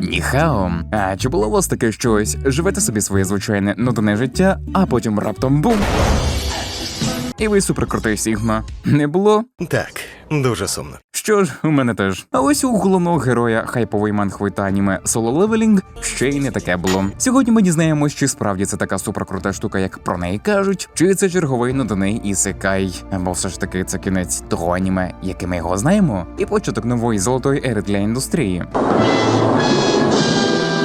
Ніхао. А чи було у вас таке щось? Живете собі своє звичайне нудне життя, а потім раптом бум. І ви суперкрутий Сігма. Не було? Так, дуже сумно. Що ж, у мене теж. А ось у головного героя хайпової манхви та аніме Solo Leveling ще й не таке було. Сьогодні ми дізнаємось, чи справді це така суперкрута штука, як про неї кажуть, чи це черговий нудний ісекай. Бо все ж таки це кінець того аніме, яке ми його знаємо, і початок нової золотої ери для індустрії.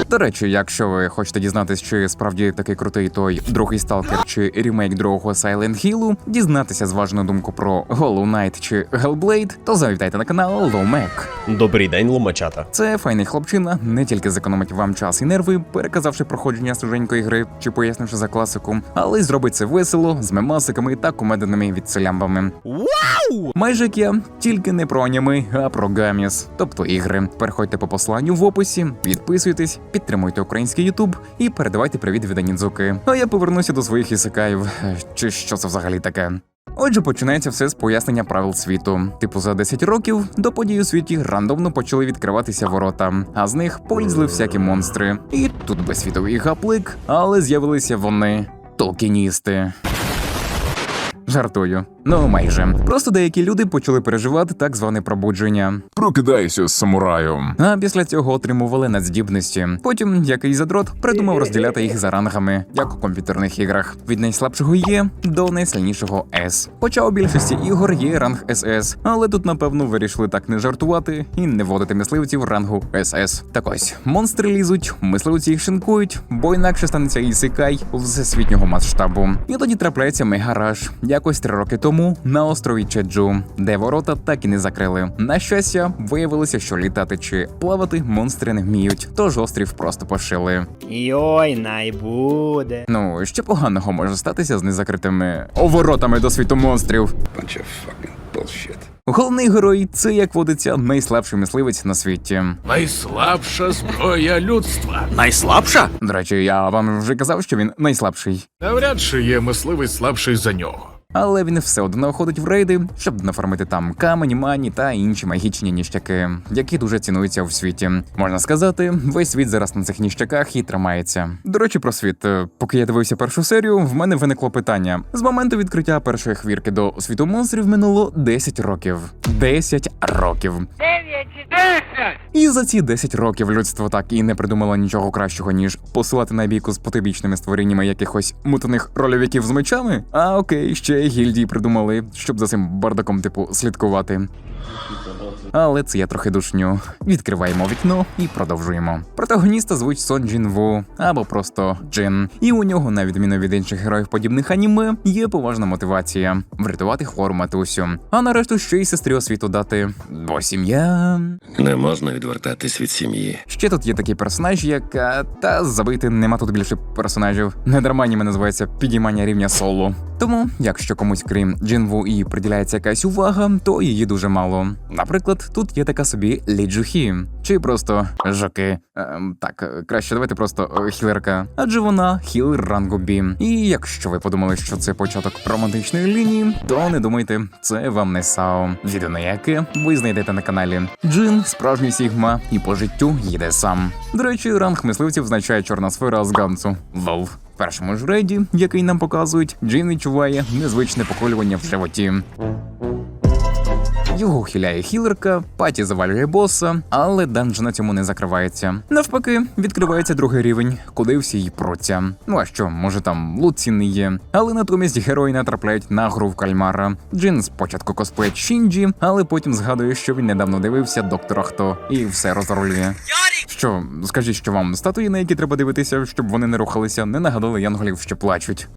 До речі, якщо ви хочете дізнатись, чи справді такий крутий той другий сталкер чи ремейк другого Silent Hill, дізнатися зважену думку про Hollow Knight чи Hellblade, то завітайте на канал Lowmec. Добрий день, ломачата. Це файний хлопчина не тільки зекономить вам час і нерви, переказавши проходження свіженької гри чи пояснивши за класику, але й зробить це весело, з мемасиками та комедними відселямбами. Вау! Майже як я, тільки не про аніми, а про гаміс, тобто ігри. Переходьте по посланню в описі, підписуйтесь, підтримуйте український Ютуб і передавайте привіт від Анідзуки. А я повернуся до своїх ісикаїв. Чи що це взагалі таке? Отже, починається все з пояснення правил світу. Типу, за 10 років до подій у світі рандомно почали відкриватися ворота, а з них полізли всякі монстри. І тут безсвітовий гаплик, але з'явилися вони толкіністи. Жартую. Ну, майже. Просто деякі люди почали переживати так зване пробудження. Прокидайся, самураю. А після цього отримували надздібності. Потім якийсь задрот придумав розділяти їх за рангами, як у комп'ютерних іграх. Від найслабшого Є до найсильнішого С. Хоча у більшості ігор є ранг СС, але тут, напевно, вирішили так не жартувати і не вводити мисливців рангу СС. Так ось монстри лізуть, мисливці їх шинкують, бо інакше станеться ісикай всесвітнього масштабу. І тоді трапляється мегараж. Якось три роки тому на острові Чеджу, де ворота так і не закрили. На щастя, виявилося, що літати чи плавати монстри не вміють, тож острів просто пошили. Йой, най буде. Ну, що поганого може статися з незакритими воротами до світу монстрів? Bunch of fucking bullshit. Головний герой це, як водиться, найслабший мисливець на світі. Найслабша зброя людства. Найслабша? До речі, я вам вже казав, що він найслабший. Навряд чи є мисливець слабший за нього. Але він все одно ходить в рейди, щоб нафармити там камені, мані та інші магічні ніщаки, які дуже цінуються у світі. Можна сказати, весь світ зараз на цих ніщаках і тримається. До речі, про світ. Е, Поки я дивився першу серію, в мене виникло питання: з моменту відкриття першої хвірки до світу монстрів минуло 10 років. 10 років. І за ці 10 років людство так і не придумало нічого кращого, ніж посилати на бійку з потибічними створіннями якихось мутаних рольовиків з мечами. А окей, ще гільдії придумали, щоб за цим бардаком, типу, слідкувати. Але це я трохи душню. Відкриваємо вікно і продовжуємо. Протагоніста звуть Сон Джін Ву або просто Джин. І у нього, на відміну від інших героїв подібних аніме, є поважна мотивація врятувати хвору матусю. А нарешту ще й сестрі освіту дати. Бо сім'я. Не можна відвертатись від сім'ї. Ще тут є такий персонаж, як та забити нема тут більше персонажів. Не дарма аніме називається підіймання рівня соло. Тому, якщо комусь крім Джинву і приділяється якась увага, то її дуже мало. Наприклад, тут є така собі Лі Джухі, чи просто жоки. Ем, так, е, краще давайте просто е, хілерка, адже вона хілер рангу Бі. І якщо ви подумали, що це початок романтичної лінії, то не думайте, це вам не САО. Відео на яке ви знайдете на каналі. Джин справжній Сігма і по життю їде сам. До речі, ранг мисливців означає чорна сфера з Гансу. Лол. В першому ж рейді, який нам показують, Джин відчуває незвичне поколювання в животі. Його хиляє хілерка, паті завалює боса, але данж на цьому не закривається. Навпаки, відкривається другий рівень, куди всі й пруться. Ну а що, може там лут цінний є. Але натомість герої натрапляють на гру в кальмара. Джин спочатку косплеє Шінджі, але потім згадує, що він недавно дивився доктора Хто і все розрулює. Що, скажіть, що вам статуї, на які треба дивитися, щоб вони не рухалися, не нагадали янголів, що плачуть.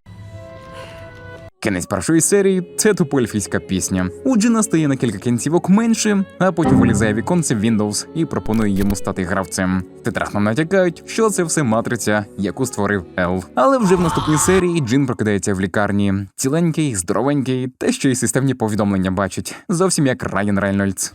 Кінець першої серії це тупоельфійська пісня. У Джина стає на кілька кінцівок менше, а потім вилізає віконце Windows і пропонує йому стати гравцем. В титрах нам натякають, що це все матриця, яку створив Ел. Але вже в наступній серії Джин прокидається в лікарні. Ціленький, здоровенький, та ще й системні повідомлення бачить. Зовсім як Райан Рейнольдс.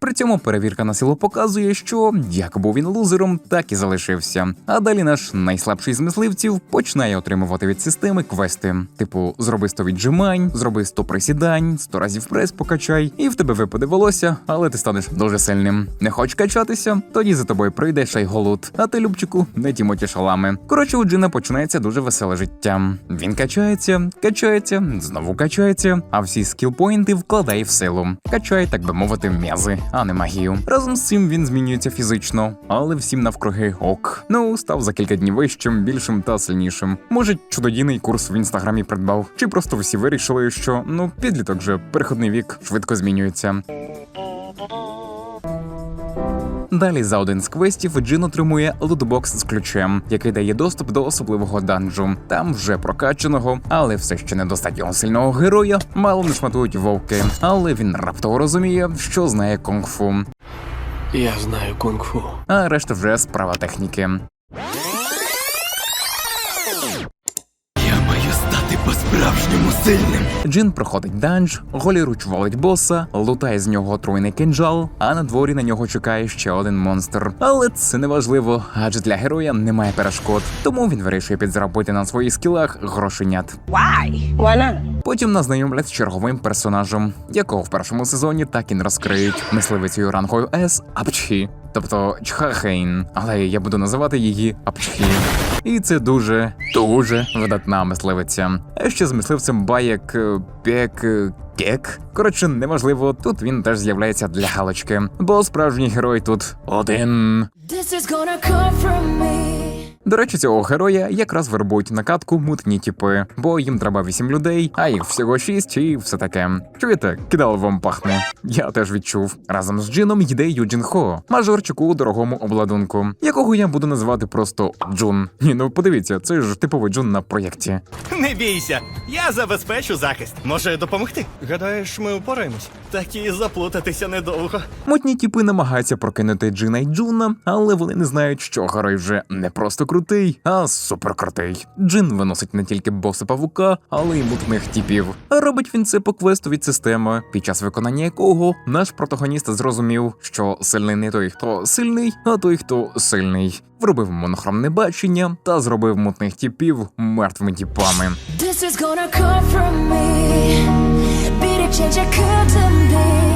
При цьому перевірка на силу показує, що як був він лузером, так і залишився. А далі наш найслабший з мисливців починає отримувати від системи квести: типу, зроби 100 віджимань, зроби 100 присідань, 100 разів прес покачай, і в тебе випаде волосся, але ти станеш дуже сильним. Не хочеш качатися? Тоді за тобою прийде шайголут, а ти, Любчику, не тімоті шалами. Коротше, у Джина починається дуже веселе життя. Він качається, качається, знову качається, а всі скілпоінти вкладає в силу. Качає, так би мовити, м'язи, а не магію. Разом з цим він змінюється фізично, але всім навкруги ок. Ну, став за кілька днів вищим, більшим та сильнішим. Може, чудодійний курс в інстаграмі придбав, чи просто всі вирішили, що ну підліток же переходний вік швидко змінюється. Далі за один з квестів Джин отримує лутбокс з ключем, який дає доступ до особливого данжу. Там вже прокачаного, але все ще недостатньо сильного героя, мало не шматують вовки. Але він раптово розуміє, що знає кунг-фу. Я знаю кунг-фу. А решта вже справа техніки. По-справжньому сильним. Джин проходить данж, голіруч валить боса, лутає з нього отруйний кинджал, а на дворі на нього чекає ще один монстр. Але це не важливо, адже для героя немає перешкод, тому він вирішує підзаробити на своїх скілах грошенят. Why not? Потім нас знайомлять з черговим персонажем, якого в першому сезоні так і не розкриють мисливицею рангою С Апчхі, тобто Чхахейн, але я буду називати її Апчхі. І це дуже дуже видатна мисливиця. А ще з мисливцем баєк е, пек. е, Кек. Коротше, неможливо, тут він теж з'являється для галочки, бо справжній герой тут один. This is gonna come from me. До речі, цього героя якраз вербують на катку мутні типи, бо їм треба вісім людей, а їх всього шість і все таке. Чуєте, кидало вам пахне. Я теж відчув. Разом з Джином йде Юджин Хо, мажорчику у дорогому обладунку, якого я буду називати просто Джун. Ні, ну подивіться, це ж типовий Джун на проєкті. Не бійся, я забезпечу захист. Може допомогти? Гадаєш, ми впораємось? Так і заплутатися недовго. Мутні тіпи намагаються прокинути Джина й Джуна, але вони не знають, що герой вже не просто крутий, а суперкрутий. Джин виносить не тільки боса павука, але й мутних типів. Робить він це по квесту від системи, під час виконання якого наш протагоніст зрозумів, що сильний не той, хто сильний, а той, хто сильний. Вробив монохромне бачення та зробив мутних типів мертвими тіпами. This is gonna come from me. Be the change I could to be.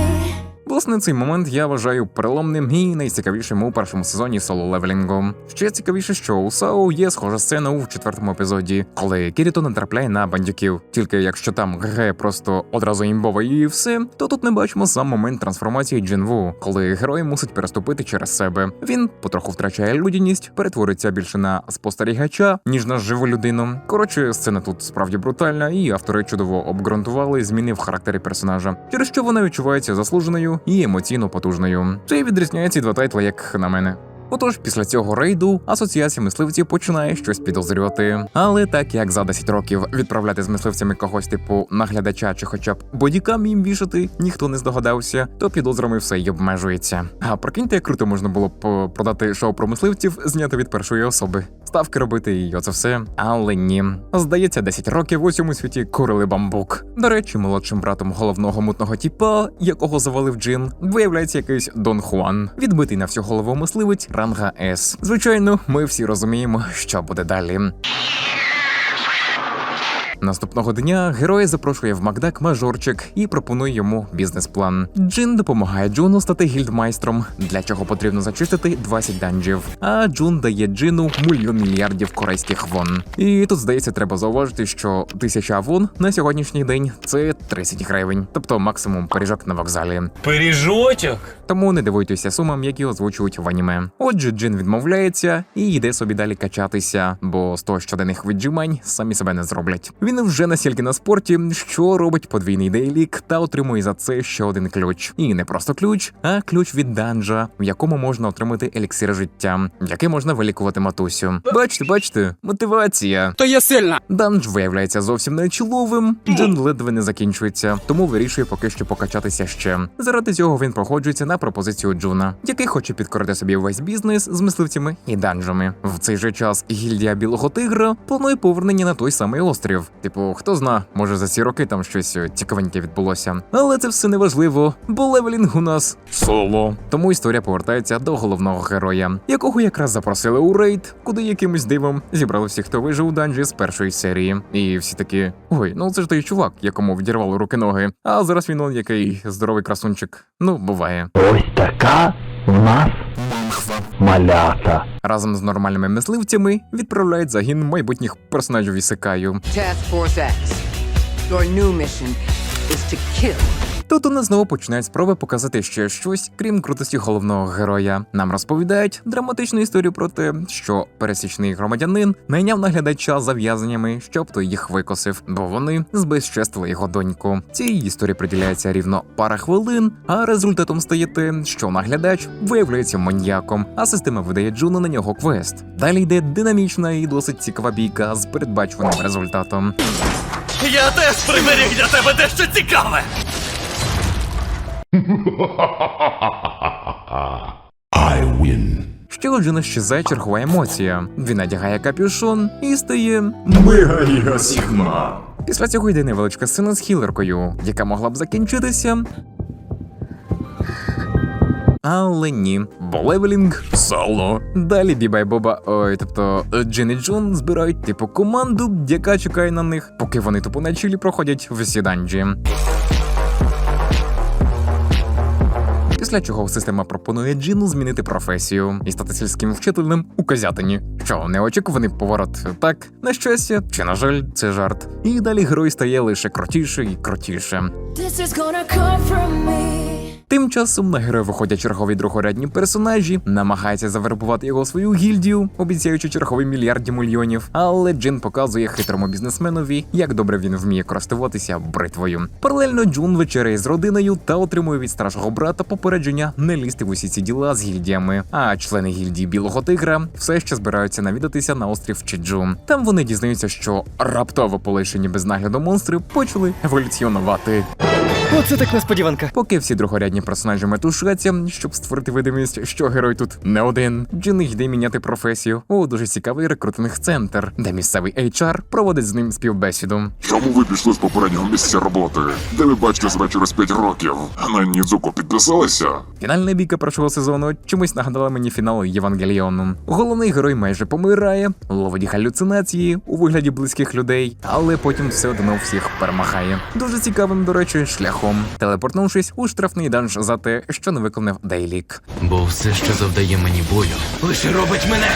Власне, цей момент я вважаю переломним і найцікавішим у першому сезоні соло левелінгу. Ще цікавіше, що у САУ є схожа сцена у четвертому епізоді, коли Кіріто натрапляє на бандюків. Тільки якщо там ГГ просто одразу імбова і все, то тут ми бачимо сам момент трансформації Джинву, коли герой мусить переступити через себе. Він потроху втрачає людяність, перетвориться більше на спостерігача, ніж на живу людину. Коротше, сцена тут справді брутальна, і автори чудово обґрунтували зміни в характері персонажа, через що вона відчувається заслуженою і емоційно потужною. Це і відрізняє ці два тайтли, як на мене. Отож, після цього рейду асоціація мисливців починає щось підозрювати. Але так як за 10 років відправляти з мисливцями когось типу наглядача чи хоча б бодікам їм вішати, ніхто не здогадався, то підозрами все й обмежується. А прикиньте, як круто можна було б е, продати шоу про мисливців, знято від першої особи. Ставки робити і оце все. Але ні. Здається, 10 років у цьому світі курили бамбук. До речі, молодшим братом головного мутного тіпа, якого завалив Джин, виявляється якийсь Дон Хуан, відбитий на всю голову мисливець ранга С. Звичайно, ми всі розуміємо, що буде далі. Наступного дня героя запрошує в Макдак мажорчик і пропонує йому бізнес-план. Джин допомагає Джуну стати гільдмайстром, для чого потрібно зачистити 20 данжів. А Джун дає Джину мільйон мільярдів корейських вон. І тут здається, треба зауважити, що тисяча вон на сьогоднішній день це 30 гривень, тобто максимум пиріжок на вокзалі. Пиріжочок? Тому не дивуйтеся сумам, які озвучують в аніме. Отже, Джин відмовляється і йде собі далі качатися, бо 100 щоденних віджимань самі себе не зроблять. Він вже настільки на спорті, що робить подвійний дейлік та отримує за це ще один ключ. І не просто ключ, а ключ від данжа, в якому можна отримати еліксир життя, який можна вилікувати матусю. Бачите, бачите, мотивація. То я сильна. Данж виявляється зовсім не чоловим, Джин ледве не закінчується, тому вирішує поки що покачатися ще. Заради цього він проходжується на пропозицію Джуна, який хоче підкорити собі весь бізнес з мисливцями і данжами. В цей же час гільдія білого тигра планує повернення на той самий острів, Типу, хто зна, може за ці роки там щось е, цікавеньке відбулося. Але це все не важливо, бо левелінг у нас соло. Тому історія повертається до головного героя, якого якраз запросили у рейд, куди якимось дивом зібрали всіх, хто вижив у данжі з першої серії. І всі такі: ой, ну це ж той чувак, якому відірвали руки ноги. А зараз він он який здоровий красунчик. Ну, буває. Ось така в нас малята. Разом з нормальними мисливцями відправляють загін майбутніх персонажів Ісикаю. Task Force X. Your new mission is to kill. Тут у нас знову починають спроби показати ще щось, крім крутості головного героя. Нам розповідають драматичну історію про те, що пересічний громадянин найняв наглядача за в'язаннями, щоб той їх викосив, бо вони збезчестили його доньку. Цій історії приділяється рівно пара хвилин, а результатом стає те, що наглядач виявляється маньяком, а система видає Джуну на нього квест. Далі йде динамічна і досить цікава бійка з передбачуваним результатом. Я теж приберіг для тебе дещо цікаве. I win. Ще у Джина щезає чергова емоція. Він надягає капюшон і стає Мега Сігма. Після цього йде невеличка сцена з хілеркою, яка могла б закінчитися. Але ні, бо левелінг соло. Далі Біба і Боба, ой, тобто е, Джин і Джун збирають типу команду, яка чекає на них, поки вони тупо на чилі проходять всі данжі. Після чого система пропонує Джину змінити професію і стати сільським вчителем у Козятині. Що неочікуваний поворот, так на щастя, чи на жаль, це жарт. І далі герой стає лише крутіше і крутіше. This is gonna come from me. Тим часом на героя виходять чергові другорядні персонажі, намагається завербувати його у свою гільдію, обіцяючи черговий мільярд мільйонів. Але Джин показує хитрому бізнесменові, як добре він вміє користуватися бритвою. Паралельно Джун вечеряє з родиною та отримує від старшого брата попередження не лізти в усі ці діла з гільдіями. А члени гільдії білого тигра все ще збираються навідатися на острів Чеджу. Там вони дізнаються, що раптово полишені без нагляду монстри почали еволюціонувати. Оце так несподіванка. Поки всі другорядні персонажі метушаться, щоб створити видимість, що герой тут не один, Джин йде міняти професію у дуже цікавий рекрутинг центр, де місцевий HR проводить з ним співбесіду. Чому ви пішли з попереднього місця роботи? Де ви бачите себе через 5 років? На Нідзуку підписалися? Фінальна бійка першого сезону чомусь нагадала мені фінал Євангеліону. Головний герой майже помирає, ловить галюцинації у вигляді близьких людей, але потім все одно всіх перемагає. Дуже цікавим, до речі, шляхом, телепортнувшись у штрафний данж за те, що не виконав Дейлік. Бо все, що завдає мені болю, лише робить мене.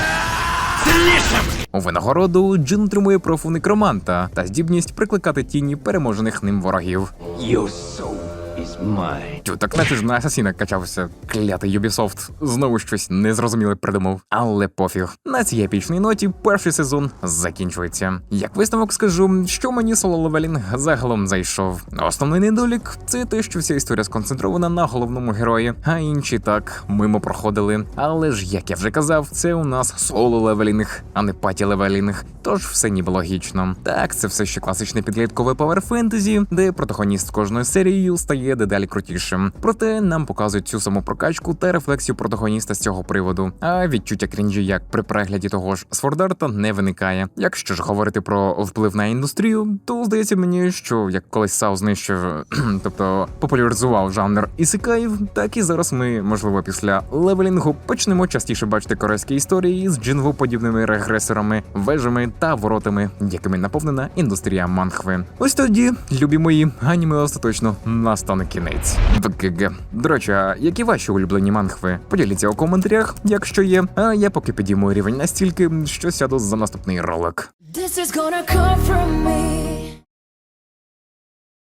У винагороду Джин отримує профу некроманта та здібність прикликати тіні переможених ним ворогів. Your soul is mine. Тю, так наче ж на асасіна качався. Клятий Ubisoft знову щось незрозуміле придумав. Але пофіг. На цій епічній ноті перший сезон закінчується. Як висновок скажу, що мені соло левелінг загалом зайшов. Основний недолік це те, що вся історія сконцентрована на головному герої, а інші так мимо проходили. Але ж, як я вже казав, це у нас соло левелінг, а не паті левелінг. Тож все ніби логічно. Так, це все ще класичне підліткове павер фентезі, де протагоніст кожною серією стає дедалі крутішим. Проте нам показують цю саму прокачку та рефлексію протагоніста з цього приводу. А відчуття крінжі, як при перегляді того ж Свордарта, не виникає. Якщо ж говорити про вплив на індустрію, то здається мені, що як колись Сау знищив, тобто популяризував жанр ісикаїв, так і зараз ми, можливо, після левелінгу почнемо частіше бачити корейські історії з джинву подібними регресорами, вежами та воротами, якими наповнена індустрія манхви. Ось тоді, любі мої, аніме остаточно настане кінець. ВКГ. До речі, а які ваші улюблені манхви? Поділіться у коментарях, якщо є. А я поки підійму рівень настільки, що сяду за наступний ролик. This is gonna come from me.